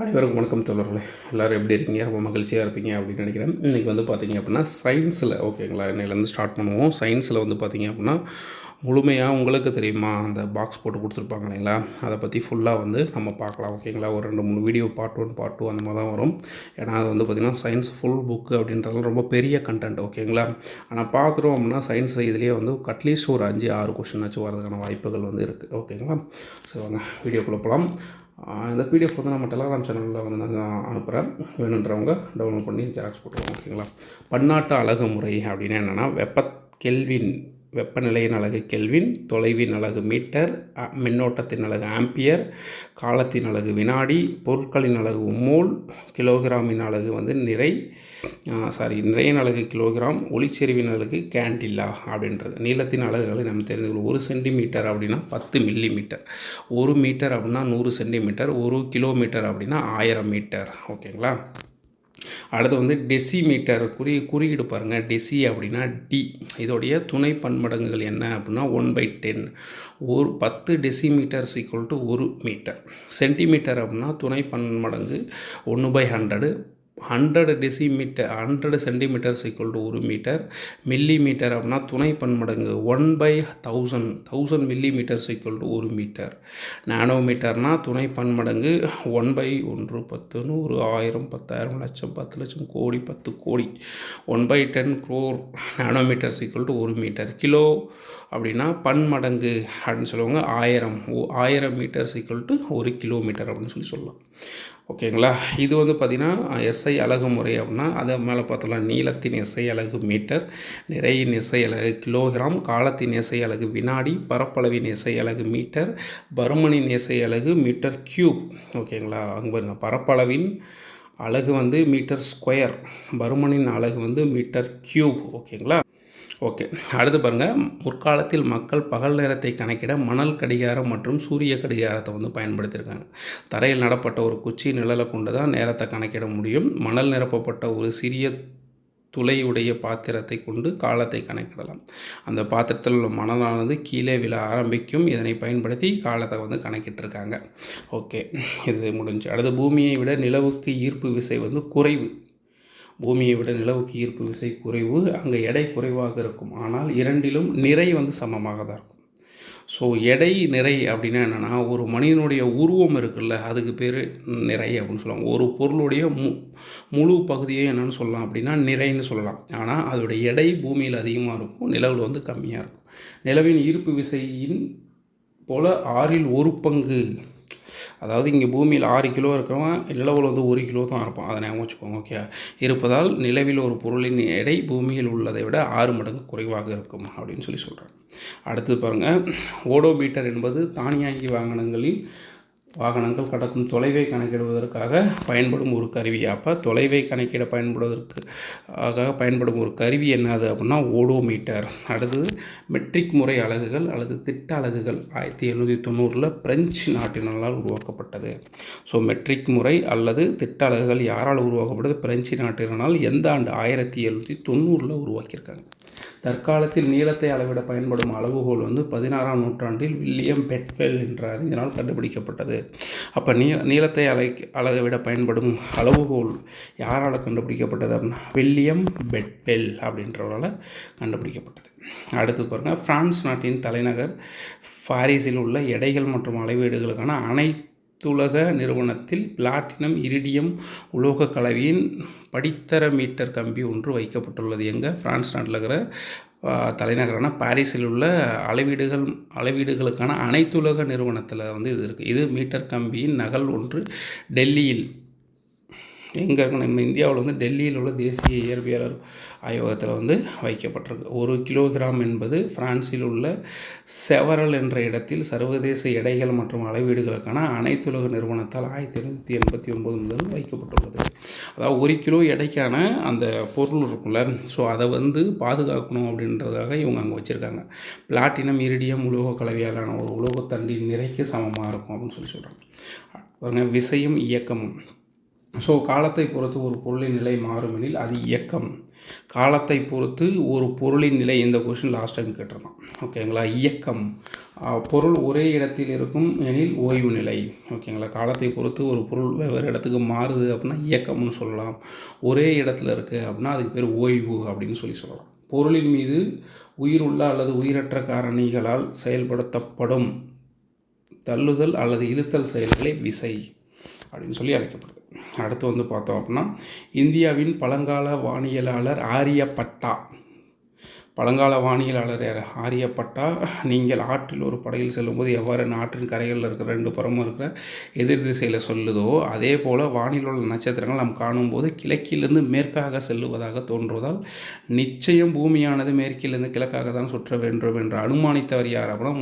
அனைவருக்கும் வணக்கம் தோழர்களே. எல்லோரும் எப்படி இருக்கீங்க? ரொம்ப மகிழ்ச்சியாக இருப்பீங்க அப்படின்னு நினைக்கிறேன். இன்றைக்கி வந்து பார்த்தீங்க அப்படின்னா சயின்ஸில் ஓகேங்களா இன்னையிலேருந்து ஸ்டார்ட் பண்ணுவோம். சயின்ஸில் வந்து பார்த்தீங்க அப்படின்னா முழுமையாக உங்களுக்கு தெரியுமா? அந்த பாக்ஸ் போட்டு கொடுத்துருப்பாங்க இல்லைங்களா? அதை பற்றி ஃபுல்லாக வந்து நம்ம பார்க்கலாம் ஓகேங்களா ஒரு ரெண்டு மூணு video part one part two அந்த மாதிரி தான் வரும். ஏன்னா அது வந்து பார்த்திங்கன்னா சயின்ஸ் ஃபுல் புக்கு அப்படின்றதுல ரொம்ப பெரிய கண்டென்ட் ஓகேங்களா ஆனால் பார்த்துட்டோம் அப்படின்னா சயின்ஸில் இதுலேயே வந்து அட்லீஸ்ட் ஒரு அஞ்சு ஆறு கொஷின் ஆச்சு வரதுக்கான வாய்ப்புகள் வந்து இருக்குது ஓகேங்களா ஸோ வாங்க வீடியோக்குள்ளே போகலாம் இந்த பிடிஎஃப் வந்து நம்ம டெலகிராம் சேனலில் வந்து நான் அனுப்புகிறேன் வேணுன்றவங்க டவுன்லோட் பண்ணி ஜெராக்ஸ் போட்டுருவோம் ஓகேங்களா பன்னாட்டு அழகு முறை அப்படின்னா என்னென்னா வெப்ப கெல்வின் வெப்பநிலையின் அலகு கெல்வின் தொலைவின் அலகு மீட்டர் மின்னோட்டத்தின் அலகு ஆம்பியர் காலத்தின் அலகு வினாடி பொருட்களின் அலகு உம்மூல் கிலோகிராமின் அலகு வந்து நிறை சாரி நிறையின் அலகு கிலோகிராம் ஒளிச்செறிவின் அலகு கேண்டில்லா அப்படின்றது. நீளத்தின் அலகுகளை நம்ம தெரிந்து ஒரு சென்டிமீட்டர் அப்படின்னா பத்து மில்லி மீட்டர் ஒரு மீட்டர் அப்படின்னா நூறு சென்டிமீட்டர். ஒரு கிலோமீட்டர் அப்படின்னா ஆயிரம் மீட்டர். ஓகேங்களா? அடுத்து வந்து டெசிமீட்டர் குறி குறியீடு பாருங்கள் டெசி அப்படின்னா டி இதோடைய துணை பன்மடங்குகள் என்ன அப்படின்னா ஒன் பை டென் ஒரு பத்து டெசிமீட்டர் ஈக்குவல் டு ஒரு மீட்டர் சென்டிமீட்டர் அப்படின்னா துணை பன்மடங்கு ஒன்று by hundred hundred decimetre hundred centimetres equal to ஒரு மீட்டர் மில்லி மீட்டர் அப்படின்னா துணை பன்மடங்கு one by thousand thousand millimetres equal to ஒரு மீட்டர் நானோமீட்டர்னா துணை பன்மடங்கு ஒன் பை ஒன்று பத்து நூறு ஆயிரம் பத்தாயிரம் லட்சம் பத்து லட்சம் கோடி பத்து கோடி. One by ten crore nanometres equal to ஒரு மீட்டர் கிலோ அப்படின்னா பன்மடங்கு அப்படின்னு சொல்லுவாங்க. ஆயிரம் ஓ ஆயிரம் மீட்டர்ஸ் ஈக்குவல் டு ஒரு கிலோமீட்டர் அப்படின்னு சொல்லி சொல்லலாம். ஓகேங்களா? இது வந்து பார்த்திங்கன்னா எஸ்ஐ அழகு முறை அப்படின்னா அதை மேலே பார்த்தலாம் நீளத்தின் எஸ்ஐ அழகு மீட்டர் நிறையின் எஸ்ஐ அழகு கிலோகிராம் காலத்தின் எஸ்ஐ அழகு வினாடி பரப்பளவின் எஸ்ஐ அழகு மீட்டர் பருமனின் எஸ்ஐ அழகு மீட்டர் கியூப். ஓகேங்களா? அங்கே பாருங்க பரப்பளவின் அழகு வந்து மீட்டர் ஸ்கொயர் பருமனின் அலகு வந்து மீட்டர் கியூப். ஓகேங்களா? ஓகே. அடுத்து பாருங்கள் முற்காலத்தில் மக்கள் பகல் நேரத்தை கணக்கிட மணல் கடிகாரம் மற்றும் சூரிய கடிகாரத்தை வந்து பயன்படுத்தியிருக்காங்க. தரையில் நடப்பட்ட ஒரு குச்சி நிழலை கொண்டு தான் நேரத்தை கணக்கிட முடியும். மணல் நிரப்பப்பட்ட ஒரு சிறிய துளையுடைய பாத்திரத்தை கொண்டு காலத்தை கணக்கிடலாம். அந்த பாத்திரத்தில் உள்ள மணலானது கீழே விழ ஆரம்பிக்கும். இதனை பயன்படுத்தி காலத்தை வந்து கணக்கிட்டிருக்காங்க. ஓகே. இது முடிஞ்சு. அடுத்து பூமியை விட நிலவுக்கு ஈர்ப்பு விசை வந்து குறைவு. பூமியை விட நிலவுக்கு ஈர்ப்பு விசை குறைவு அங்கே எடை குறைவாக இருக்கும். ஆனால் இரண்டிலும் நிறை வந்து சமமாக தான் இருக்கும். ஸோ எடை நிறை அப்படின்னா என்னென்னா ஒரு மனிதனுடைய உருவம் இருக்குல்ல அதுக்கு பேர் நிறை அப்படின்னு சொல்லுவாங்க. ஒரு பொருளுடைய மு முழு பகுதியை என்னென்னு சொல்லலாம் அப்படின்னா நிறைன்னு சொல்லலாம். ஆனால் அதோடைய எடை பூமியில் அதிகமாக இருக்கும் நிலவில் வந்து கம்மியாக இருக்கும். நிலவின் ஈர்ப்பு விசையின் போல் ஆறில் ஒரு பங்கு அதாவது இங்கே பூமியில் ஆறு கிலோ இருக்கிறவன் நிலவில் வந்து ஒரு கிலோ தான் இருப்பான். அதை ஞாபகம் வச்சுக்கோங்க ஓகே இருப்பதால் நிலவில் ஒரு பொருளின் எடை பூமியில் உள்ளதை விட ஆறு மடங்கு குறைவாக இருக்கும் அப்படின்னு சொல்லி சொல்கிறாங்க அடுத்து பாருங்கள் ஓடோமீட்டர் என்பது தானியாங்கி வாகனங்களில் வாகனங்கள் கடக்கும் தொலைவை கணக்கிடுவதற்காக பயன்படும் ஒரு கருவி. அப்போ தொலைவை கணக்கிட பயன்படுவதற்கு ஆக பயன்படும் ஒரு கருவி என்னது அப்படின்னா ஓடோமீட்டர். அடுத்தது மெட்ரிக் முறை அலகுகள் அல்லது திட்ட அலகுகள். ஆயிரத்தி எழுநூற்றி தொண்ணூறில் பிரெஞ்சு நாட்டினரால் உருவாக்கப்பட்டது. ஸோ மெட்ரிக் முறை அல்லது திட்ட அலகுகள் யாரால் உருவாக்கப்பட்டது பிரெஞ்சு நாட்டினரால் எந்த ஆண்டு? ஆயிரத்தி எழுநூற்றி தொண்ணூறில் உருவாக்கியிருக்காங்க. தற்காலத்தில் நீளத்தை அளவிட பயன்படும் அளவுகோல் வந்து பதினாறாம் நூற்றாண்டில் வில்லியம் பெட்வெல் என்ற அறிஞரால் கண்டுபிடிக்கப்பட்டது. அப்போ நீ நீளத்தை அலை அளவிட பயன்படும் அளவுகோல் யாரால் கண்டுபிடிக்கப்பட்டது? அப்படின்னா வில்லியம் பெட்வெல் அப்படின்றவரால் கண்டுபிடிக்கப்பட்டது. அடுத்து பாருங்கள் பிரான்ஸ் நாட்டின் தலைநகர் பாரிஸில் உள்ள எடைகள் மற்றும் அளவீடுகளுக்கான துலக நிறுவனத்தில் பிளாட்டினம் இரிடியம் உலோக கலவையின் படித்தர மீட்டர் கம்பி ஒன்று வைக்கப்பட்டுள்ளது. எங்கே பிரான்ஸ் நாட்டில் இருக்கிற தலைநகரான பாரிஸில் உள்ள அளவீடுகள் அளவீடுகளுக்கான அனைத்துலக நிறுவனத்தில் வந்து இது இருக்குது இது மீட்டர் கம்பியின் நகல் ஒன்று டெல்லியில் எங்கே இருக்கு நம்ம இந்தியாவில் வந்து டெல்லியில் உள்ள தேசிய இயற்பியலர் ஆய்வகத்தில் வந்து வைக்கப்பட்டிருக்கு. ஒரு கிலோகிராம் என்பது பிரான்சில் உள்ள செவரல் என்ற இடத்தில் சர்வதேச எடைகள் மற்றும் அளவீடுகளுக்கான அனைத்துலக நிறுவனத்தால் ஆயிரத்தி எழுநூற்றி எண்பத்தி ஒன்பது முதல் வைக்கப்பட்டுள்ளது. அதாவது ஒரு கிலோ எடைக்கான அந்த பொருள் இருக்குல்ல ஸோ அதை வந்து பாதுகாக்கணும் அப்படின்றதுக்காக இவங்க அங்கே வச்சுருக்காங்க. பிளாட்டினம் இரிடியம் உலோக கலவையாலான ஒரு உலோகத்தண்டின் நிறைக்கு சமமாக இருக்கும் அப்படின்னு சொல்லி சொல்கிறாங்க பாருங்கள் விசையும் இயக்கமும். ஸோ காலத்தை பொறுத்து ஒரு பொருளின் நிலை மாறுமெனில் அது இயக்கம். காலத்தை பொறுத்து ஒரு பொருளின் நிலை இந்த கொஷின் லாஸ்ட் டைம் கேட்டிருந்தான். ஓகேங்களா இயக்கம். பொருள் ஒரே இடத்தில் இருக்கும் எனில் ஓய்வு நிலை. ஓகேங்களா காலத்தை பொறுத்து ஒரு பொருள் வெவ்வேறு இடத்துக்கு மாறுது அப்படின்னா இயக்கம்னு சொல்லலாம். ஒரே இடத்துல இருக்குது அப்படின்னா அதுக்கு பேர் ஓய்வு அப்படின்னு சொல்லி சொல்லலாம். பொருளின் மீது உயிருள்ள அல்லது உயிரற்ற காரணிகளால் செயல்படுத்தப்படும் தள்ளுதல் அல்லது இழுத்தல் செயல்களை விசை. அப்படின்னு சொல்லி அழைக்கப்படுது. அடுத்து வந்து பார்த்தோம் அப்படின்னா இந்தியாவின் பழங்கால வானியலாளர் ஆரியப்பட்டா பழங்கால வானியலாளர் யார்? ஆரியப்பட்டா நீங்கள் ஆற்றில் ஒரு படையில் செல்லும்போது எவ்வாறு ஆற்றின் கரைகளில் இருக்கிற ரெண்டு புறமும் இருக்கிற எதிர் திசையில் சொல்லுதோ அதே போல் வானில் உள்ள நட்சத்திரங்கள் நாம் காணும்போது கிழக்கிலிருந்து மேற்காக செல்லுவதாக தோன்றுவதால் நிச்சயம் பூமியானது மேற்கிலிருந்து கிழக்காக தான் சுற்ற வேண்டும் என்று அனுமானித்தவர் யார் அப்படின்னா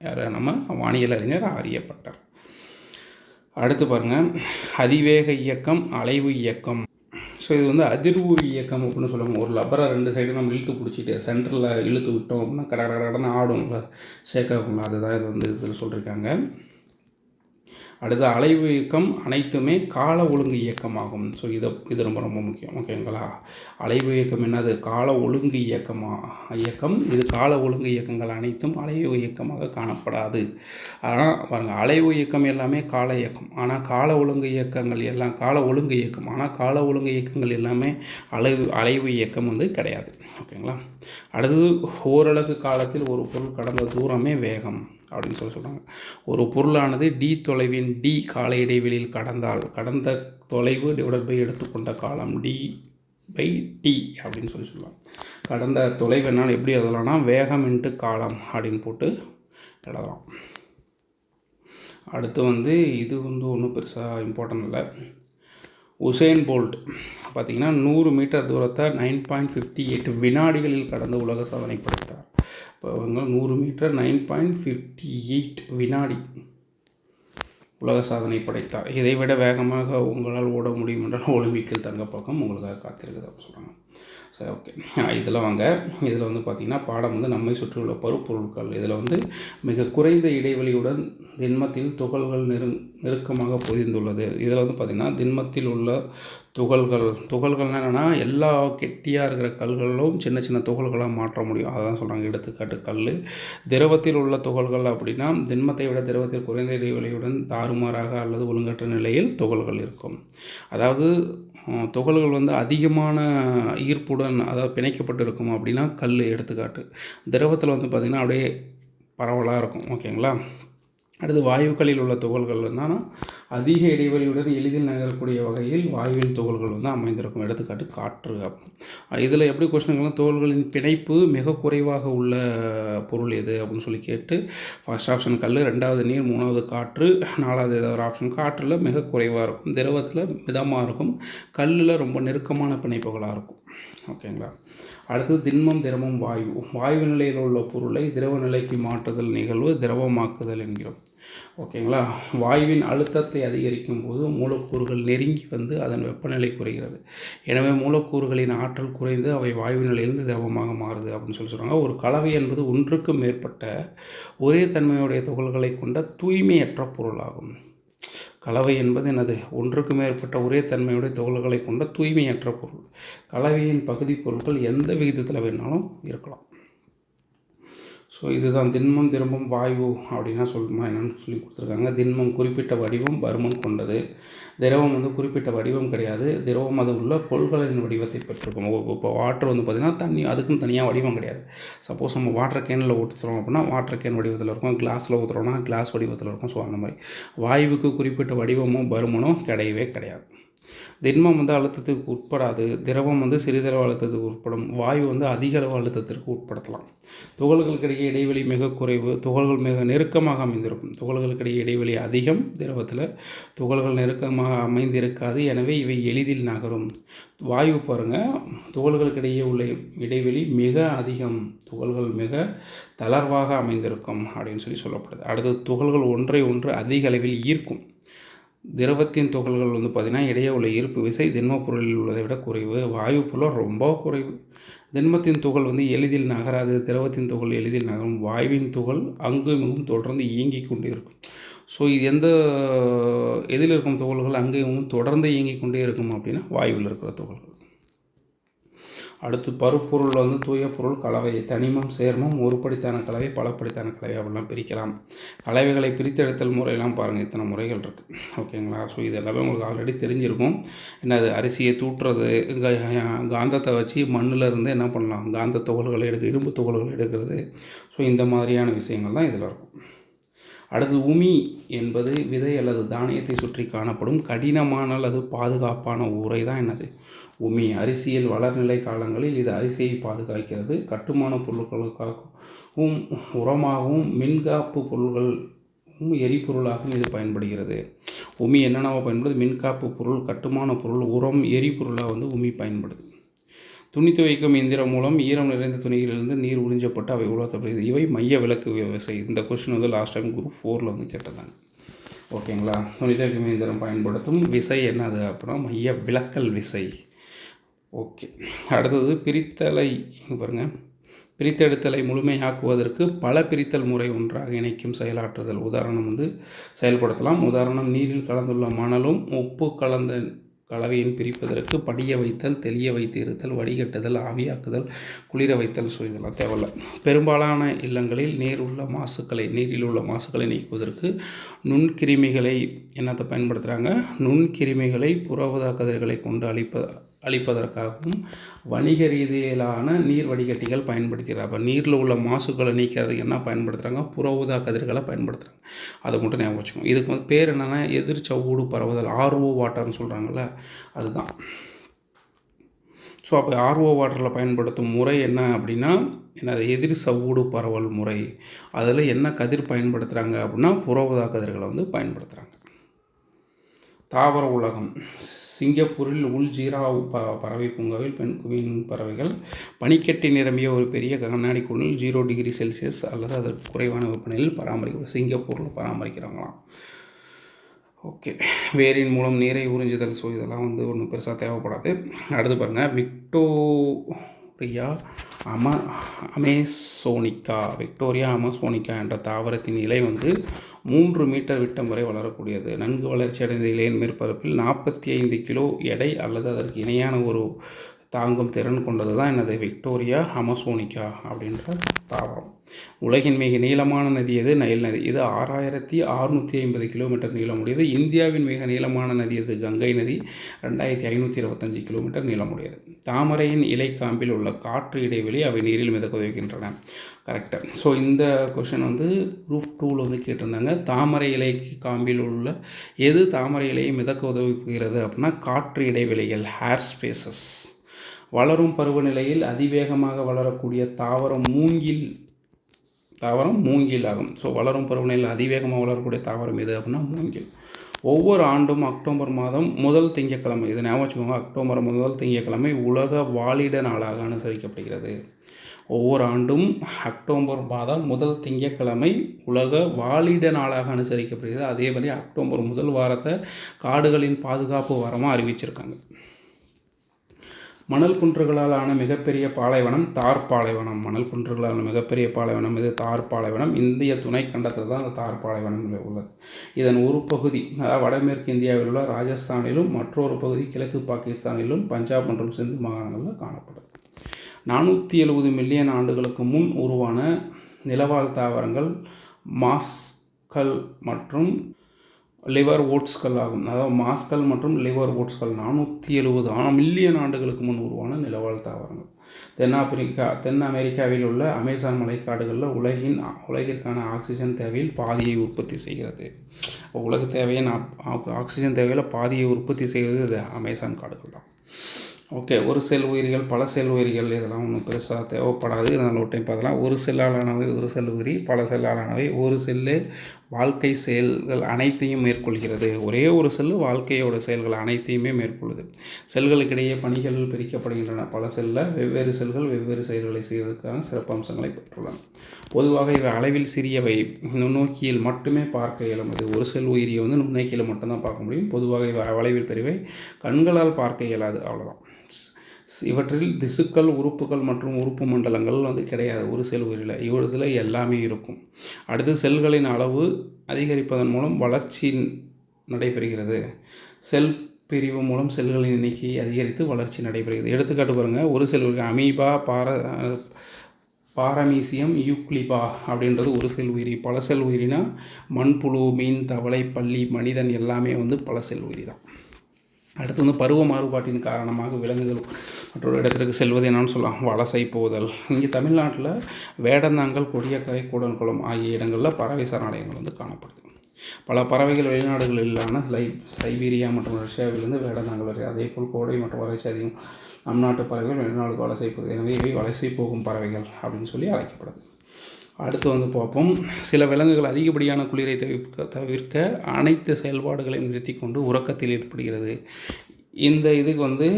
யார்? நம்ம வானியல் அறிஞர் ஆரியப்பட்டார் அடுத்து பாருங்கள் அதிவேக இயக்கம் அலைவு இயக்கம். ஸோ இது வந்து அதிர்வு இயக்கம் அப்படின்னு சொல்லுவாங்க. ஒரு லப்பரை ரெண்டு சைடு நம்ம இழுத்து பிடிச்சிட்டு சென்டரில் இழுத்து விட்டோம் அப்படின்னா கடை கடை கடனை ஆடும்ல சேர்க்கக்குள்ள அதுதான் இது வந்து இதில் சொல்லியிருக்காங்க அடுத்து அலைவு இயக்கம் அனைத்துமே கால ஒழுங்கு இயக்கமாகும். ஸோ இதை இது ரொம்ப ரொம்ப முக்கியம் ஓகேங்களா அலைவு இயக்கம் என்னது? கால ஒழுங்கு இயக்கமா இயக்கம். இது கால ஒழுங்கு இயக்கங்கள் அனைத்தும் அலைவு இயக்கமாக காணப்படாது. ஆனால் பாருங்கள் அலைவு இயக்கம் எல்லாமே கால இயக்கம். ஆனால் கால ஒழுங்கு இயக்கங்கள் எல்லாம் கால ஒழுங்கு இயக்கம். ஆனால் கால ஒழுங்கு இயக்கங்கள் எல்லாமே அலைவு அலைவு இயக்கம் வந்து கிடையாது. ஓகேங்களா? அடுத்தது ஓரளவு காலத்தில் ஒரு பொருள் கடந்த தூரமே வேகம் அப்படின்னு சொல்லி சொல்கிறாங்க ஒரு பொருளானது டி தொலைவின் டி கால இடைவெளியில் கடந்தால் கடந்த தொலைவு டிவைடட் பை எடுத்துக்கொண்ட காலம் டி பை டி அப்படின்னு சொல்லி சொல்லலாம் கடந்த தொலைவு என்னால் எப்படி எழுதலாம்னா வேகம் இன்ட்டு காலம் அப்படின்னு போட்டு எழுதலாம். அடுத்து வந்து இது வந்து ஒன்றும் பெருசாக இம்பார்ட்டன்ட் இல்லை. Usain Bolt. பார்த்திங்கன்னா நூறு மீட்டர் தூரத்தை நைன் பாயிண்ட் ஃபிஃப்டி எயிட் வினாடிகளில் கடந்து உலக சாதனை படைத்தார். இப்போ அவங்க நூறு metre nine point fifty eight வினாடி உலக சாதனை படைத்தார். இதை விட வேகமாக உங்களால் ஓட முடியும் என்றால் ஒலிம்பிக்கில் தங்கப்பக்கம் உங்களுக்காக காத்திருக்குது அப்படின்னு சொல்கிறாங்க சரி ஓகே. இதில் வாங்க. இதில் வந்து பார்த்திங்கன்னா பாடம் வந்து நம்மை சுற்றியுள்ள பருப்பொருட்கள். இதில் வந்து மிக குறைந்த இடைவெளியுடன் திண்மத்தில் துகள்கள் நெரு நெருக்கமாக பொதிந்துள்ளது. இதில் வந்து பார்த்திங்கன்னா திண்மத்தில் உள்ள துகள்கள் துகள்கள்னால் என்னென்னா எல்லா கெட்டியாக இருக்கிற கல்களும் சின்ன சின்ன துகள்களாக மாற்ற முடியும். அதான் சொல்கிறாங்க எடுத்துக்காட்டு கல் திரவத்தில் உள்ள துகள்கள் அப்படின்னா திண்மத்தை விட திரவத்தில் குறைந்த இடைவெளியுடன் தாறுமாறாக அல்லது ஒழுங்கற்ற நிலையில் துகள்கள் இருக்கும். அதாவது துகள்கள் வந்து அதிகமான ஈர்ப்புடன் அதாவது பிணைக்கப்பட்டு இருக்கும் அப்படின்னா கல் எடுத்துக்காட்டு. திரவத்தில் வந்து பார்த்திங்கன்னா அப்படியே பரவலாக இருக்கும். ஓகேங்களா? அடுத்து வாயுக்களில் உள்ள துகள்கள் என்னன்னா அதிக இடைவெளியுடன் எளிதில் நகரக்கூடிய வகையில் வாயுவில் துகள்கள் வந்து அமைந்திருக்கும். எடுத்துக்காட்டு காற்று இதில் எப்படி கொஸ்டின்கள்லாம் துகள்களின் பிணைப்பு மிக குறைவாக உள்ள பொருள் எது அப்படின்னு சொல்லி கேட்டு ஃபர்ஸ்ட் ஆப்ஷன் கல் ரெண்டாவது நீர் மூணாவது காற்று நாலாவது ஏதாவது ஆப்ஷன் காற்றில் மிக குறைவாக இருக்கும். திரவத்தில் மிதமாக இருக்கும். கல்லில் ரொம்ப நெருக்கமான பிணைப்புகளாக இருக்கும். ஓகேங்களா? அடுத்து திண்மம் திரவம் வாயு. வாயு நிலையில் உள்ள பொருளை திரவ நிலைக்கு மாற்றுதல் நிகழ்வு திரவமாக்குதல் என்கிறோம். ஓகேங்களா? வாயுவின் அழுத்தத்தை அதிகரிக்கும் போது மூலக்கூறுகள் நெருங்கி வந்து அதன் வெப்பநிலை குறைகிறது. எனவே மூலக்கூறுகளின் ஆற்றல் குறைந்து அவை வாயு நிலையிலிருந்து திரவமாக மாறுது அப்படின்னு சொல்லி சொல்கிறாங்க ஒரு கலவை என்பது ஒன்றுக்கும் மேற்பட்ட ஒரே தன்மையுடைய துகள்களை கொண்ட தூய்மையற்ற பொருளாகும். கலவை என்பது எனது ஒன்றுக்கு மேற்பட்ட ஒரே தன்மையுடைய துகள்களை கொண்ட தூய்மையற்ற பொருள். கலவையின் பகுதி பொருட்கள் எந்த விகிதத்தில் வேணாலும் இருக்கலாம். ஸோ இதுதான் திண்மம் திரும்பம் வாயு அப்படின்னா சொல்லுமா என்னென்னு சொல்லி கொடுத்துருக்காங்க. திண்மம் குறிப்பிட்ட வடிவம் பருமன் கொண்டது. திரவம் வந்து குறிப்பிட்ட வடிவம் கிடையாது. திரவம் அது உள்ள பொருள்களின் வடிவத்தை பெற்றிருக்கும். இப்போ வாட்டர் வந்து பார்த்திங்கன்னா தண்ணி அதுக்குன்னு தனியாக வடிவம் கிடையாது. சப்போஸ் நம்ம வாட்டர் கேனில் ஊற்றுறோம் அப்படின்னா வாட்டர் கேன் வடிவத்தில் இருக்கும். கிளாஸில் ஊற்றுறோம்னா கிளாஸ் வடிவத்தில் இருக்கும். ஸோ அந்த மாதிரி. வாயுவுக்கு குறிப்பிட்ட வடிவமும் பருமனும் கிடையவே கிடையாது. திண்மம் வந்து அழுத்தத்துக்கு உட்படாது திரவம் வந்து சிறிதளவு அழுத்தத்துக்கு உட்படும் வாயு வந்து அதிக அளவு அழுத்தத்திற்கு உட்படுத்தலாம். துகள்களுக்கிடையே இடைவெளி மிக குறைவு துகள்கள் மிக நெருக்கமாக அமைந்திருக்கும். துகள்களுக்கிடையே இடைவெளி அதிகம் திரவத்தில் துகள்கள் நெருக்கமாக அமைந்திருக்காது எனவே இவை எளிதில் நகரும். வாயு பாருங்கள் துகள்களுக்கிடையே உள்ள இடைவெளி மிக அதிகம் துகள்கள் மிக தளர்வாக அமைந்திருக்கும் அப்படின்னு சொல்லி சொல்லப்படுது. அடுத்து துகள்கள் ஒன்றை ஒன்று அதிக அளவில் ஈர்க்கும். திரவத்தின் துகள்கள் வந்து பார்த்திங்கன்னா இடையே உள்ள ஈர்ப்பு விசை திண்ம பொருளில் உள்ளதை விட குறைவு. வாயு பொருள் ரொம்ப குறைவு. திண்மத்தின் துகள் வந்து எளிதில் நகராது. திரவத்தின் துகள் எளிதில் நகரும். வாயுவின் துகள் அங்கும் இங்கும் தொடர்ந்து இயங்கி கொண்டு இருக்கும் ஸோ இது எந்த எதில் இருக்கும் துகள்கள் அங்கேயும் தொடர்ந்து இயங்கிக் கொண்டே இருக்கும் அப்படின்னா வாயுவில் இருக்கிற துகள்கள். அடுத்து பருப்பொருள் வந்து தூய பொருள் கலவை தனிமம் சேர்மம் ஒருபடித்தான கலவை பலப்படித்தான கலவை அப்படிலாம் பிரிக்கலாம். கலவைகளை பிரித்தெடுத்தல் முறையெல்லாம் பாருங்கள் இத்தனை முறைகள் இருக்குது ஓகேங்களா ஸோ இது எல்லாமே உங்களுக்கு ஆல்ரெடி தெரிஞ்சிருக்கும். என்னது அரிசியை தூட்டுறது காந்தத்தை வச்சு மண்ணில் இருந்து என்ன பண்ணலாம்? காந்த துகள்களை எடுக்க இரும்பு துகள்களை எடுக்கிறது. ஸோ இந்த மாதிரியான விஷயங்கள் தான் இதில் இருக்கும். அடுத்து உமி என்பது விதை அல்லது தானியத்தை சுற்றி காணப்படும் கடினமான அல்லது பாதுகாப்பான உரை தான் என்னது? உமி அரிசியில் வளர்நிலை காலங்களில் இது அரிசியை பாதுகாக்கிறது. கட்டுமான பொருட்களுக்காகவும் உரமாகவும் மின்காப்பு பொருள்கள் எரிபொருளாகவும் இது பயன்படுகிறது. உமி என்னென்னவோ பயன்படுது. மின்காப்பு பொருள் கட்டுமான பொருள் உரம் எரிபொருளாக வந்து உமி பயன்படுது. துணி துவைக்கும் இயந்திரம் மூலம் ஈரம் நிறைந்த துணிகளிலிருந்து நீர் உறிஞ்சப்பட்டு அவை உருவாக்கப்படுகிறது. இவை மைய விளக்கு விவசாயி இந்த கொஷின் வந்து லாஸ்ட் டைம் குரூப் ஃபோரில் வந்து கேட்டதாங்க. ஓகேங்களா துணி துவைக்கும் இயந்திரம் பயன்படுத்தும் விசை என்னது அப்படின்னா மைய விளக்கல் விசை. ஓகே. அடுத்தது பிரித்தலை பாருங்கள் பிரித்தெடுத்தலை முழுமையாக்குவதற்கு பல பிரித்தல் முறை ஒன்றாக இணைக்கும் செயலாற்றுதல். உதாரணம் வந்து செயல்படுத்தலாம். உதாரணம் நீரில் கலந்துள்ள மணலும் உப்பு கலந்த கலவையின் பிரிப்பதற்கு படிய வைத்தல் தெளிய வைத்து இருத்தல் வடிகட்டுதல் ஆவியாக்குதல் குளிர வைத்தல் ஸோ இதெல்லாம் தேவையில்ல. பெரும்பாலான இல்லங்களில் நீர் உள்ள மாசுக்களை நீரில் உள்ள மாசுக்களை நீக்குவதற்கு நுண்கிருமிகளை என்னத்தை பயன்படுத்துகிறாங்க நுண்கிருமிகளை புற கதிர்களை கொண்டு அழிப்ப அளிப்பதற்காகவும் வணிக ரீதியிலான நீர் வடிகட்டிகள் பயன்படுத்துகிறாங்க அப்போ நீரில் உள்ள மாசுக்களை நீக்கிறதுக்கு என்ன பயன்படுத்துகிறாங்க புற ஊதா கதிர்களை பயன்படுத்துகிறாங்க அதை மட்டும் ஞாபகம் வச்சுக்கோங்க. இதுக்கு வந்து பேர் என்னென்னா எதிர் சவ்வூடு பரவுதல் ஆர்ஓ வாட்டர்னு சொல்கிறாங்கல்ல அதுதான். ஸோ அப்போ ஆர்ஓ வாட்டரில் பயன்படுத்தும் முறை என்ன அப்படின்னா என்னது? எதிர் சவ்வூடு பரவல் முறை. அதில் என்ன கதிர் பயன்படுத்துகிறாங்க அப்படின்னா புறவுதா கதிர்களை வந்து பயன்படுத்துகிறாங்க தாவர உலகம். சிங்கப்பூரில் உள் ஜீரா ப பறவை பூங்காவில் பெண் குவியின் பறவைகள் பனிக்கட்டி நிரம்பிய ஒரு பெரிய கண்ணாடி கூண்டில் ஜீரோ டிகிரி செல்சியஸ் அல்லது அதற்கு குறைவான வெப்பநிலையில் பராமரிக்க சிங்கப்பூரில் பராமரிக்கிறாங்களாம். ஓகே. வேரின் மூலம் நீரை உறிஞ்சுதல் ஸோ இதெல்லாம் வந்து ஒன்றும் பெருசாக தேவைப்படாது. அடுத்து பாருங்கள் விக்டோரியா அம அமேசோனிக்கா. விக்டோரியா அமசோனிக்கா என்ற தாவரத்தின் இலை வந்து மூன்று மீட்டர் விட்டம் வரை வளரக்கூடியது. நன்கு வளர்ச்சி அடைந்த இலையின் மேற்பரப்பில் நாற்பத்தி ஐந்து கிலோ எடை அல்லது அதற்கு இணையான ஒரு தாங்கும் திறன் கொண்டது தான் எனது விக்டோரியா அமசோனிக்கா அப்படின்ற தாவரம். உலகின் மிக நீளமான நதி எது? நைல் நதி. இது ஆறாயிரத்தி அறுநூற்றி ஐம்பது கிலோமீட்டர் நீளமுடையது. இந்தியாவின் மிக நீளமான நதி எது? கங்கை நதி. ரெண்டாயிரத்தி ஐநூற்றி இருபத்தஞ்சி கிலோமீட்டர் நீளமுடையது. தாமரையின் இலைக்காம்பில் உள்ள காற்று இடைவெளி அவை நீரில் மிதக்க உதவுகின்றன. கரெக்டாக ஸோ இந்த கொஷின் வந்து குரூப் டூவில் வந்து கேட்டிருந்தாங்க. தாமரை இலை காம்பில் உள்ள எது தாமரை இலையை மிதக்க உதவுகிறது அப்படின்னா காற்று இடைவெளிகள் ஹேர் ஸ்பேசஸ் வளரும் பருவநிலையில் அதிவேகமாக வளரக்கூடிய தாவரம் மூங்கில் தாவரம் மூங்கில் ஆகும் ஸோ வளரும் பருவநிலையில் அதிவேகமாக வளரக்கூடிய தாவரம் எது அப்படின்னா மூங்கில். ஒவ்வொரு ஆண்டும் அக்டோபர் மாதம் முதல் திங்கக்கிழமை இதை ஞாபகம் வச்சுக்கோங்க அக்டோபர் முதல் திங்கக்கிழமை உலக வாலிட நாளாக அனுசரிக்கப்படுகிறது ஒவ்வொரு ஆண்டும் அக்டோபர் மாதம் முதல் திங்கக்கிழமை உலக வாலிட நாளாக அனுசரிக்கப்படுகிறது. அதே மாதிரி அக்டோபர் முதல் வாரத்தை காடுகளின் பாதுகாப்பு வாரமாக அறிவிச்சிருக்காங்க. மணல் குன்றுகளால் ஆன மிகப்பெரிய பாலைவனம் தார் பாலைவனம் மணல் குன்றுகளால் மிகப்பெரிய பாலைவனம் இது தார் பாலைவனம் இந்திய துணை கண்டத்தில் தான் அந்த தார் பாலைவனம் உள்ளது. இதன் ஒரு பகுதி அதாவது வடமேற்கு இந்தியாவில் உள்ள ராஜஸ்தானிலும் மற்றொரு பகுதி கிழக்கு பாகிஸ்தானிலும் பஞ்சாப் மற்றும் சிந்து மாகாணங்களில் காணப்படுது. நானூற்றி எழுபது மில்லியன் ஆண்டுகளுக்கு முன் உருவான நிலவாழ் தாவரங்கள் மாஸ்கல் மற்றும் லிவர் ஓட்ஸ்கள் ஆகும். அதாவது மாஸ்கள் மற்றும் லிவர் ஓட்ஸ்கள். நானூற்றி எழுபது ஆனால் மில்லியன் ஆண்டுகளுக்கு முன் உருவான நிலவாழ் தாவரங்கள். தென்னாப்பிரிக்கா தென் அமெரிக்காவில் உள்ள அமேசான் மலைக்காடுகளில் உலகின் உலகிற்கான ஆக்சிஜன் தேவையில் பாதியை உற்பத்தி செய்கிறது. உலக தேவையின் ஆக்சிஜன் தேவையில் பாதியை உற்பத்தி செய்கிறது இது அமேசான் காடுகள் தான் ஓகே ஒரு செல் உயிரிகள் பல செல் உயிரிகள் இதெல்லாம் ஒன்றும் பெருசாக தேவைப்படாது. அதனால் ஒரு டைம் பார்த்தலாம் ஒரு செல்லாலானவை ஒரு செல் உயிரி பல செல்லாலானவை ஒரு செல்லு வாழ்க்கை செயல்கள் அனைத்தையும் மேற்கொள்கிறது. ஒரே ஒரு செல்லு வாழ்க்கையோட செயல்கள் அனைத்தையுமே மேற்கொள்ளுது. செல்களுக்கிடையே பணிகள் பிரிக்கப்படுகின்றன. பல செல்லில் வெவ்வேறு செல்கள் வெவ்வேறு செயல்களை செய்வதற்கான சிறப்பம்சங்களை பெற்றுள்ளன. பொதுவாக இவை அளவில் சிறியவை. நுண்ணோக்கியில் மட்டுமே பார்க்க இயலும் இது ஒரு செல் உயிரியை வந்து நுண்ணோக்கியில் மட்டும்தான் பார்க்க முடியும். பொதுவாக இவை அளவில் பெரியவை. கண்களால் பார்க்க இயலாது. அவ்வளோதான் இவற்றில் திசுக்கள் உறுப்புகள் மற்றும் உறுப்பு மண்டலங்கள் வந்து கிடையாது. ஒரு செல் உயிரில். இதில் எல்லாமே இருக்கும். அடுத்து செல்களின் அளவு அதிகரிப்பதன் மூலம் வளர்ச்சி நடைபெறுகிறது. செல் பிரிவு மூலம் செல்களின் எண்ணிக்கையை அதிகரித்து வளர்ச்சி நடைபெறுகிறது. எடுத்துக்காட்டு பாருங்கள் ஒரு செல் இருக்கு அமீபா பார பாரமீசியம் யூக்ளிபா அப்படின்றது ஒரு செல் உயிரி. பல செல் உயிரினா மண்புழு மீன் தவளை பள்ளி மனிதன் எல்லாமே வந்து பல செல் உயிரி தான். அடுத்து வந்து பருவ மாறுபாட்டின் காரணமாக விலங்குகள் மற்றொரு இடத்திற்கு செல்வது என்னன்னு சொல்லலாம். வலசை போதல். இங்கே தமிழ்நாட்டில் வேடந்தாங்கல் கொடியக்கரை கூடன்குளம் ஆகிய இடங்களில் பறவை சரணாலயங்கள் வந்து காணப்படுது. பல பறவைகள் வெளிநாடுகளிலான லை சைபீரியா மற்றும் ரஷ்யாவிலிருந்து வேடந்தாங்கல் வரை அதேபோல் கோடை மற்றும் வறட்சி அதிகம். நம் நாட்டு பறவைகள் வெளிநாடுக்கு வலசை போகுது. எனவே இவை வலசை போகும் பறவைகள் அப்படின்னு சொல்லி அழைக்கப்படுது. அடுத்து வந்து பார்ப்போம். சில விலங்குகள் அதிகப்படியான குளிரை தவிர்க்க தவிர்க்க அனைத்து செயல்பாடுகளையும் நிறுத்தி கொண்டு உறக்கத்தில் ஏற்படுகிறது. இந்த இதுக்கு வந்து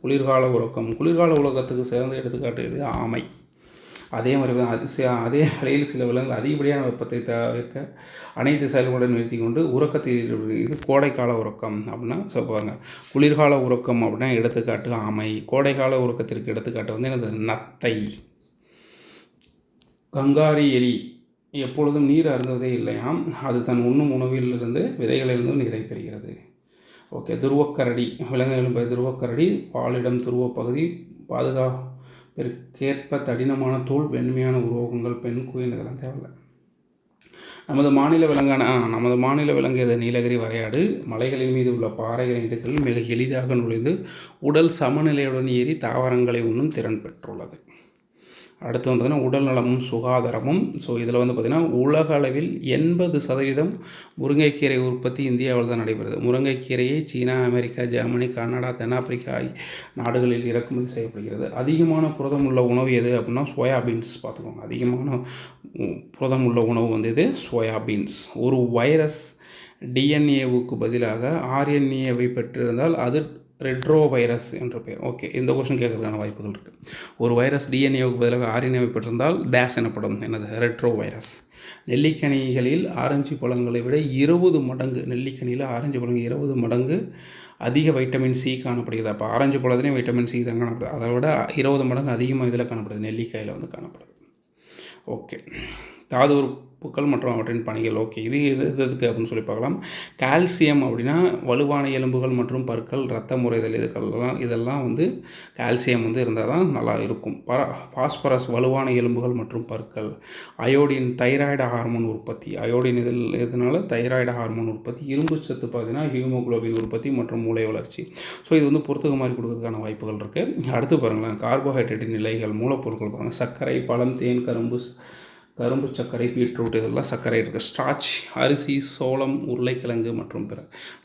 குளிர்கால உறக்கம். குளிர்கால உலகத்துக்கு சிறந்த எடுத்துக்காட்டு இது ஆமை. அதே மாதிரி வந்து அதே வேளையில் சில விலங்குகள் அதிகப்படியான வெப்பத்தை தவிர்க்க அனைத்து செயல்பாடுகளையும் நிறுத்தி கொண்டு உறக்கத்தில் ஈடுபடுகிறது. இது கோடைக்கால உறக்கம் அப்படின்னா சொல்லுவாங்க குளிர்கால உறக்கம் அப்படின்னா எடுத்துக்காட்டு ஆமை. கோடைக்கால உறக்கத்திற்கு எடுத்துக்காட்டு வந்து எனது நத்தை. கங்காரி எலி எப்பொழுதும் நீர் அருந்துவதே இல்லையாம். அது தன் உண்ணும் உணவிலிருந்து விதைகளிலிருந்து நீரை பெறுகிறது. ஓகே துருவக்கரடி. விலங்குகளின் பெயர் துருவக்கரடி. பாலிடம் துருவப்பகுதி. பாதுகாப்பிற்கேற்ப தடினமான தோல் வெண்மையான உருவகங்கள் பெண் குயின் இதெல்லாம் தேவையில்லை. நமது மாநில விலங்கான நமது மாநில விலங்கு இது நீலகிரி வரையாடு. மலைகளின் மீது உள்ள பாறைகளின் இடுக்கள் மிக எளிதாக நுழைந்து உடல் சமநிலையுடன் ஏறி தாவரங்களை உண்ணும் திறன் பெற்றுள்ளது. அடுத்து வந்து பார்த்திங்கன்னா உடல் நலமும் சுகாதாரமும். ஸோ இதில் வந்து பார்த்திங்கன்னா உலக அளவில் எண்பது சதவீதம் முருங்கைக்கீரை உற்பத்தி இந்தியாவில் தான் நடைபெறுது. முருங்கைக்கீரையை சீனா அமெரிக்கா ஜெர்மனி கனடா தென்னாப்பிரிக்கா நாடுகளில் இறக்குமதி செய்யப்படுகிறது. அதிகமான புரதம் உள்ள உணவு எது அப்படின்னா சோயாபீன்ஸ் பார்த்துக்கோங்க. அதிகமான புரதம் உள்ள உணவு வந்து இது சோயாபீன்ஸ். ஒரு வைரஸ் டிஎன்ஏவுக்கு பதிலாக ஆர்என்ஏவை பெற்றிருந்தால் அது ரெட்ரோ வைரஸ் என்ற பெயர். ஓகே இந்த கொஸ்டின் கேட்கறதுக்கான வாய்ப்புகள் இருக்குது ஒரு வைரஸ் டிஎன்ஏவுக்கு பதிலாக ஆர்என்ஏவை பெற்றிருந்தால் டேஸ் எனப்படும். என்னது? ரெட்ரோ வைரஸ் நெல்லிக்கனிகளில் ஆரஞ்சு பழங்களை விட இருபது மடங்கு நெல்லிக்கனியில் ஆரஞ்சு பழங்கள் இருபது மடங்கு அதிக வைட்டமின் சி காணப்படுகிறது. அப்போ ஆரஞ்சு பழத்துலேயும் வைட்டமின் சி தான் காணப்படுது. அதை விட இருபது மடங்கு அதிகமாக இதில் காணப்படுது. நெல்லிக்காயில் வந்து காணப்படுது. ஓகே தாது உறுப்புகள் மற்றும் அவற்றின் பணிகள் ஓகே. இது எது எது எதுக்கு அப்படின்னு சொல்லி பார்க்கலாம். கால்சியம் அப்படின்னா வலுவான எலும்புகள் மற்றும் பற்கள் ரத்த முறைதல் இதுக்கெல்லாம் இதெல்லாம் வந்து கால்சியம் வந்து இருந்தால் தான் நல்லா இருக்கும். பர பாஸ்பரஸ் வலுவான எலும்புகள் மற்றும் பற்கள். அயோடின் தைராய்டு ஹார்மோன் உற்பத்தி. அயோடின் இதில் இதனால் தைராய்டு ஹார்மோன் உற்பத்தி? இரும்பு சத்து பார்த்தீங்கன்னா ஹியூமோக்ளோபின் உற்பத்தி மற்றும் மூளை வளர்ச்சி. ஸோ இது வந்து பொறுத்துக்க மாதிரி கொடுக்கறதுக்கான வாய்ப்புகள் இருக்குது அடுத்து பாருங்களேன் கார்போஹைட்ரேட்டின் நிலைகள் மூலப்பொருட்கள் பாருங்கள் சர்க்கரை பழம் தேன் கரும்பு கரும்பு சர்க்கரை பீட்ரூட் இதெல்லாம் சர்க்கரை இருக்குது ஸ்டார்ச் அரிசி சோளம் உருளைக்கிழங்கு மற்றும் பிற.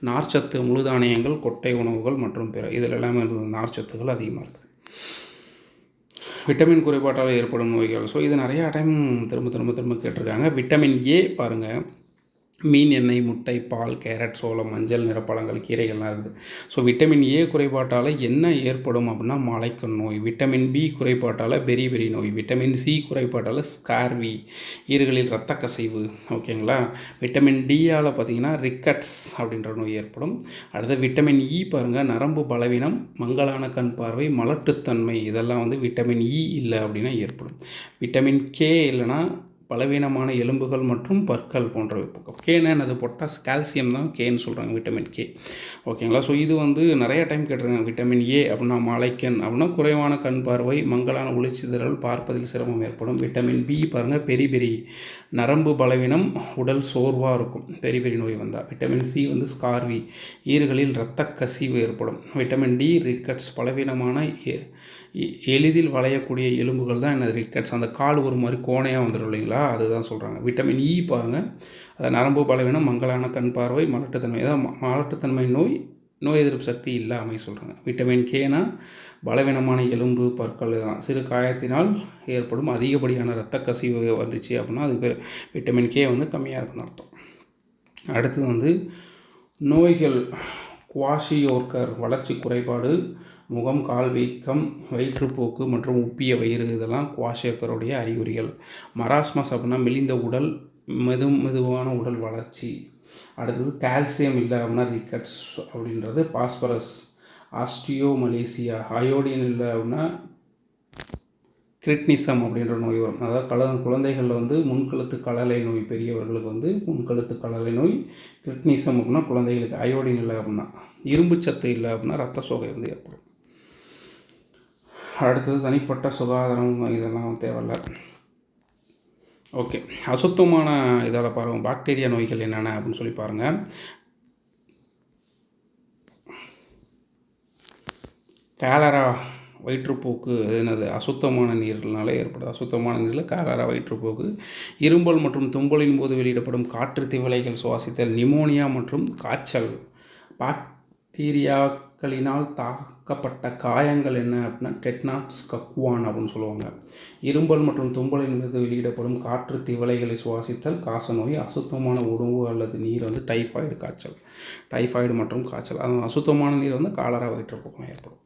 நார்ச்சத்து முழுதானியங்கள் கொட்டை உணவுகள் மற்றும் பிற. இதில் எல்லாமே இருக்குது. நார்ச்சத்துகள் அதிகமாக இருக்குது விட்டமின் குறைபாட்டால் ஏற்படும் நோய்கள். ஸோ இது நிறையா டைம் திரும்ப திரும்ப திரும்ப கேட்டிருக்காங்க. விட்டமின் ஏ பாருங்கள் மீன் எண்ணெய் முட்டை பால் கேரட் சோளம் மஞ்சள் நிறப்பழங்கள் கீரைகள்லாம் இருக்குது. ஸோ விட்டமின் ஏ குறைபாட்டால் என்ன ஏற்படும் அப்படின்னா மலைக்கண் நோய் விட்டமின் பி குறைபாட்டால் பெரி பெரி நோய் விட்டமின் சி குறைபாட்டால் ஸ்கார்வி ஈறுகளில் இரத்த கசைவு ஓகேங்களா விட்டமின் டியால் பார்த்தீங்கன்னா ரிக்கட்ஸ் அப்படின்ற நோய் ஏற்படும். அடுத்து விட்டமின் இ e பாருங்கள் நரம்பு பலவீனம் மங்களான கண் பார்வை மலட்டுத்தன்மை இதெல்லாம் வந்து விட்டமின் இ இல்லை அப்படின்னா ஏற்படும். விட்டமின் கே இல்லைன்னா பலவீனமான எலும்புகள் மற்றும் பற்கள் போன்றவை கேனா என்னது பொட்டாஸ் கால்சியம் தான் கேன்னு சொல்கிறாங்க விட்டமின் கே ஓகேங்களா ஸோ இது வந்து நிறைய டைம் கேட்டிருக்காங்க. விட்டமின் ஏ அப்படின்னா மலைக்கண் அப்படின்னா குறைவான கண் பார்வை மங்கலான ஒளிச்சிதறல் பார்ப்பதில் சிரமம் ஏற்படும். விட்டமின் பி பாருங்கள் பெரி பெரிய நரம்பு பலவீனம் உடல் சோர்வாக இருக்கும். பெரி பெரி நோய் வந்தால் விட்டமின் சி வந்து ஸ்கார்வி ஈறுகளில் இரத்த கசிவு ஏற்படும். விட்டமின் டி ரிக்கட்ஸ் பலவீனமான ஏ எளிதில் வளையக்கூடிய எலும்புகள் தான் என்ன ரிக்கட்ஸ் அந்த கால் ஒரு மாதிரி கோணையாக வந்துடும் இல்லைங்களா? அதுதான் சொல்கிறாங்க விட்டமின் இ e பாருங்கள் அது நரம்பு பலவீனம் மங்களான கண் பார்வை மலட்டுத்தன்மை. அதான் மலட்டுத்தன்மை நோய் நோய் எதிர்ப்பு சக்தி இல்லாமல் சொல்கிறாங்க விட்டமின் கேனா பலவீனமான எலும்பு பற்கள் தான். சிறு காயத்தினால் ஏற்படும் அதிகப்படியான இரத்த கசிவு வந்துச்சு அப்படின்னா அது பேர் விட்டமின் கே வந்து கம்மியாக இருக்குன்னு அர்த்தம். அடுத்து வந்து நோய்கள் குவாஷியோர்கர் வளர்ச்சி குறைபாடு முகம் கால் வீக்கம் வயிற்றுப்போக்கு மற்றும் உப்பிய வயிறு இதெல்லாம் குவாஷியோக்கருடைய அறிகுறிகள். மராஸ்மஸ் அப்படின்னா மெலிந்த உடல் மெது மெதுவான உடல் வளர்ச்சி. அடுத்தது கால்சியம் இல்லை அப்படின்னா ரிக்கட்ஸ் அப்படின்றது பாஸ்பரஸ். ஆஸ்டியோ மலேசியா அயோடின் இல்லை அப்படின்னா கிரிட்னிசம் அப்படின்ற நோய் வரும். அதாவது கல குழந்தைகளில் வந்து முன்கழுத்து கலலை நோய் பெரியவர்களுக்கு வந்து முன்கழுத்து கலலை நோய் கிரிட்னிசம் அப்படின்னா குழந்தைகளுக்கு அயோடின் இல்லை அப்படின்னா இரும்பு சத்து இல்லை அப்படின்னா ரத்த சோகை வந்து ஏற்படும். அடுத்தது தனிப்பட்ட சுகாதாரம் இதெல்லாம் தேவையில்லை. ஓகே. அசுத்தமான இதால் பாருங்கள் பாக்டீரியா நோய்கள் என்னென்ன அப்படின்னு சொல்லி பாருங்கள் கேலரா வயிற்றுப்போக்கு என்னது அசுத்தமான நீர்னால ஏற்படுது அசுத்தமான நீரில் காலாரா வயிற்றுப்போக்கு. இரும்பல் மற்றும் தும்பலின் போது வெளியிடப்படும் காற்று திவலைகள் சுவாசித்தல் நிமோனியா மற்றும் காய்ச்சல். பாக்டீரியாக்களினால் தாக்கப்பட்ட காயங்கள் என்ன அப்படின்னா டெட்னாட்ஸ் கக்குவான் அப்படின்னு சொல்லுவாங்க. இரும்பல் மற்றும் தும்பலின் மீது வெளியிடப்படும் காற்று திவலைகளை சுவாசித்தல் காசநோய் அசுத்தமான உணவு அல்லது நீர் வந்து டைஃபாய்டு காய்ச்சல். டைஃபாய்டு மற்றும் காய்ச்சல். அது அசுத்தமான நீர் வந்து காலரா வயிற்றுப்போக்கம் ஏற்படும்.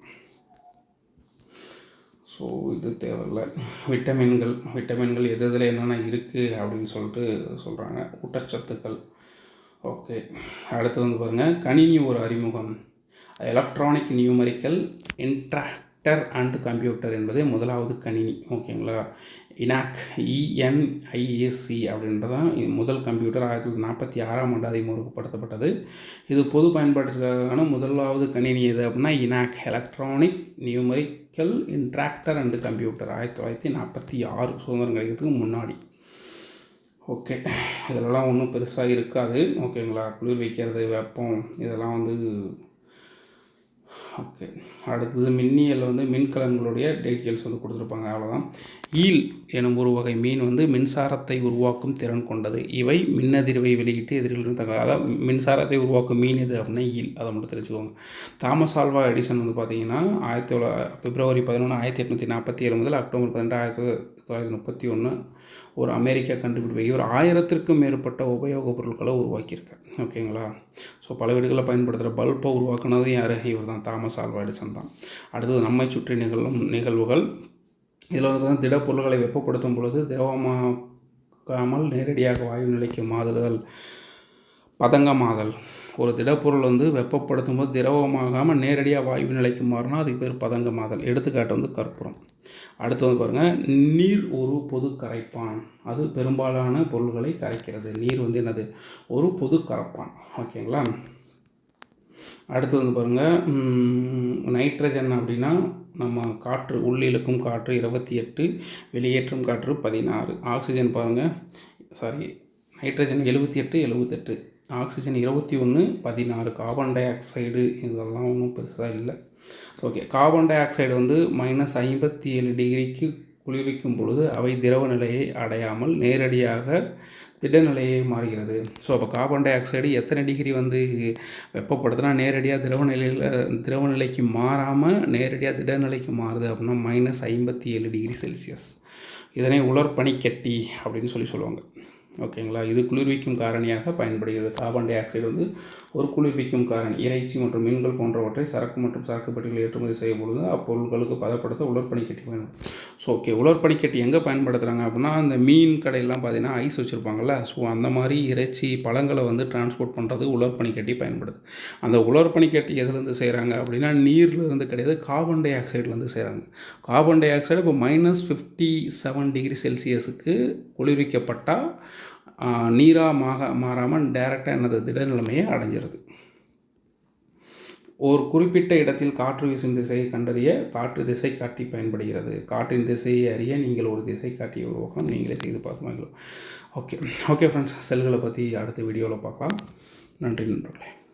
ஸோ இது தேவையில்லை. விட்டமின்கள் விட்டமின்கள் எது எதில் என்னென்ன இருக்குது அப்படின்னு சொல்லிட்டு சொல்கிறாங்க ஊட்டச்சத்துக்கள். ஓகே அடுத்து வந்து பாருங்கள் கணினி ஒரு அறிமுகம். Electronic numerical integrator and computer என்பது முதலாவது கணினி. ஓகேங்களா இனாக் இஎன்ஐஏசி அப்படின்றதான் முதல் கம்ப்யூட்டர் ஆயிரத்தி தொள்ளாயிரத்தி நாற்பத்தி ஆறாம் ஆண்டு அறிமுகப்படுத்தப்பட்டது இது பொது பயன்பாட்டிற்கான முதலாவது கணினி எது அப்படின்னா ENIAC electronic numerical integrator and computer ஆயிரத்தி தொள்ளாயிரத்தி நாற்பத்தி ஆறு சுதந்திரம் கிடைக்கிறதுக்கு முன்னாடி. ஓகே இதெல்லாம் ஒன்றும் பெருசாக இருக்காது. ஓகேங்களா குளிர் வைக்கிறது வெப்பம் இதெல்லாம் வந்து ஓகே. அடுத்தது மின்னியல் வந்து மின்கலன்களுடைய டீட்டெயில்ஸ் வந்து கொடுத்துருப்பாங்க. அவ்வளோதான் ஈல் எனும் ஒரு வகை மீன் வந்து மின்சாரத்தை உருவாக்கும் திறன் கொண்டது. இவை மின்னதிர்வை வெளியிட்டு எதிரில் தக அதாவது மின்சாரத்தை உருவாக்கும் மீன் எது அப்படின்னா ஈல். அதை மட்டும் தெரிஞ்சுக்கோங்க. தாமஸ் ஆல்வா எடிசன் வந்து பார்த்தீங்கன்னா ஆயிரத்தி தொள்ளாயிரத்தி பிப்ரவரி பதினொன்று ஆயிரத்தி எட்நூற்றி நாற்பத்தி ஏழு முதல் அக்டோபர் பன்னெண்டு ஆயிரத்தி தொள்ளாயிரத்தி முப்பத்தி ஒன்று ஒரு அமெரிக்கா கண்டுபிடிப்பு இவர் ஆயிரத்திற்கும் மேற்பட்ட உபயோகப் பொருட்களை உருவாக்கியிருக்கார் ஓகேங்களா? ஸோ பல வீடுகளில் பயன்படுத்துகிற பல்பை உருவாக்குனது யார்? இவர் தான் தாமஸ் ஆல்வா எடிசன் தான். அடுத்தது நம்மை சுற்றி நிகழும் நிகழ்வுகள். இதில் வந்து பார்த்தீங்கன்னா திடப்பொருள்களை வெப்பப்படுத்தும் பொழுது திரவமாக்காமல் நேரடியாக வாயு நிலைக்கு மாறுதல் பதங்கமாதல் ஒரு திடப்பொருள் வந்து வெப்பப்படுத்தும் போது திரவமாகாமல் நேரடியாக வாயு நிலைக்கு மாறினா அதுக்கு பேர் பதங்கமாதல். எடுத்துக்காட்டு வந்து கற்பூரம். அடுத்து வந்து பாருங்கள் நீர் ஒரு பொது கரைப்பான். அது பெரும்பாலான பொருள்களை கரைக்கிறது. நீர் வந்து என்னது? ஒரு பொது கரைப்பான். ஓகேங்களா? அடுத்து வந்து பாருங்கள் நைட்ரஜன் அப்படின்னா நம்ம காற்று உள்ளிழுக்கும் காற்று இருபத்தி எட்டு வெளியேற்றும் காற்று பதினாறு. ஆக்சிஜன் பாருங்கள் சாரி நைட்ரஜன் எழுபத்தி எட்டு எழுபத்தெட்டு. ஆக்சிஜன் இருபத்தி ஒன்று பதினாறு கார்பன் டை ஆக்சைடு இதெல்லாம் ஒன்றும் பெருசாக இல்லை. ஓகே கார்பன் டை ஆக்சைடு வந்து மைனஸ் ஐம்பத்தி ஏழு டிகிரிக்கு குளிர்விக்கும் பொழுது அவை திரவ நிலையை அடையாமல் நேரடியாக திடநிலையை மாறுகிறது. ஸோ அப்போ கார்பன் டை ஆக்சைடு எத்தனை டிகிரி வந்து வெப்பப்படுத்தினா நேரடியாக திரவ நிலையில் திரவ நிலைக்கு மாறாமல் நேரடியாக திடநிலைக்கு மாறுது அப்படின்னா மைனஸ் ஐம்பத்தி ஏழு டிகிரி செல்சியஸ் இதனை உலர்பனிக்கட்டி அப்படின்னு சொல்லி சொல்லுவாங்க. ஓகேங்களா? இது குளிர்விக்கும் காரணியாக பயன்படுகிறது. கார்பன் டை ஆக்சைடு வந்து ஒரு குளிர்விக்கும் காரணி. இறைச்சி மற்றும் மீன்கள் போன்றவற்றை சரக்கு மற்றும் சரக்கு பெட்டிகள் ஏற்றுமதி செய்யும் பொழுது அப்பொருட்களுக்கு பதப்படுத்த உலர்பனிக்கட்டி வேணும். ஸோ ஓகே உலர்பனிக்கட்டி எங்கே பயன்படுத்துகிறாங்க அப்படின்னா அந்த மீன் கடையெல்லாம் பார்த்தீங்கன்னா ஐஸ் வச்சுருப்பாங்கள்ல ஸோ அந்த மாதிரி இறைச்சி பழங்களை வந்து டிரான்ஸ்போர்ட் பண்ணுறது உலர்பனிக்கட்டி பயன்படுது. அந்த உலர்பனிக்கட்டி எதுலேருந்து செய்கிறாங்க அப்படின்னா நீர்லேருந்து கிடையாது கார்பன் டை ஆக்சைட்லேருந்து செய்கிறாங்க கார்பன் டை ஆக்சைடு இப்போ மைனஸ் ஃபிஃப்டி செவன் டிகிரி செல்சியஸுக்கு குளிர்விக்கப்பட்டால் நீராக மாக மாறாமல் டைரெக்டாக என்னது திடநிலைமையை அடைஞ்சிருது. ஒரு குறிப்பிட்ட இடத்தில் காற்று வீசும் திசையை கண்டறிய காற்று திசை காட்டி பயன்படுகிறது. காற்றின் திசையை அறிய நீங்கள் ஒரு திசை காட்டி உருவாக்கம் நீங்களே செய்து பார்த்து வாங்கலாம் ஓகே. ஓகே ஃப்ரெண்ட்ஸ் செல்களை பற்றி அடுத்த வீடியோவில் பார்க்கலாம். நன்றி நண்பர்களே.